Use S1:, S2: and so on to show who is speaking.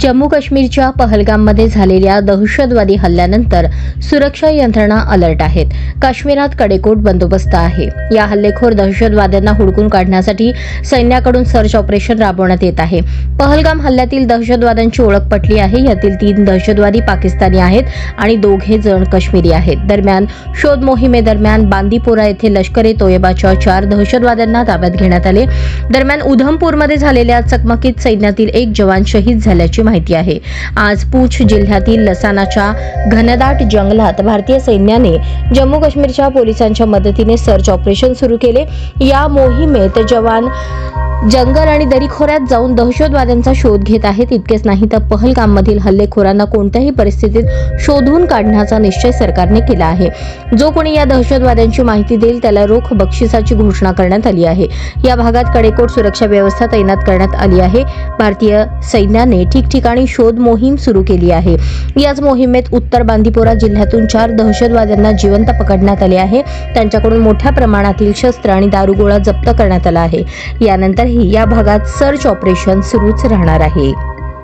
S1: जम्मू काश्मीरच्या पहलगाममध्ये झालेल्या दहशतवादी हल्ल्यानंतर सुरक्षा यंत्रणा अलर्ट आहेत. काश्मीरात कडेकोट बंदोबस्त आहे. या हल्लेखोर दहशतवाद्यांना हुडकून काढण्यासाठी सैन्याकडून सर्च ऑपरेशन राबवण्यात येत आहे. पहलगाम हल्ल्यातील दहशतवाद्यांची ओळख पटली आहे. यातील तीन दहशतवादी पाकिस्तानी आहेत आणि दोघे जण काश्मीरी आहेत. दरम्यान शोध मोहिमेदरम्यान बांदीपोरा येथे लष्कर ए तोयबाच्या चार दहशतवाद्यांना ताब्यात घेण्यात आले. दरम्यान उधमपूरमध्ये झालेल्या चकमकीत सैन्यातील एक जवान शहीद झाल्याची माहिती आहे. आज पूछ जिल्ह्यातील लसानाच्या घनदाट जंगलात भारतीय सैन्याने जम्मू काश्मीरच्या पोलिसांच्या मदतीने सर्च ऑपरेशन सुरू केले. या मोहिमेत जवान जंगल आणि दरीखोऱ्यात जाऊन दहशतवाद्यांचा शोध घेत आहेत. इतकेच नाही तर पहलगाममधील हल्लेखोरांना कोणत्याही परिस्थितीत शोधून काढण्याचा निश्चय सरकारने केला आहे. जो कोणी या दहशतवाद्यांची माहिती देईल त्याला रोख बक्षिसाची घोषणा करण्यात आली आहे. या भागात कडेकोट सुरक्षा व्यवस्था तैनात करण्यात आली आहे. भारतीय सैन्याने ठिकठिकाणी शोध मोहीम सुरू केली आहे. याच मोहिमेत उत्तर बांदीपोरा जिल्ह्यातून चार दहशतवाद्यांना जिवंत पकडण्यात आले आहे. त्यांच्याकडून मोठ्या प्रमाणातील शस्त्र आणि दारुगोळा जप्त करण्यात आला आहे. यानंतर यानंतरही या भागात सर्च ऑपरेशन सुरूच राहणार आहे.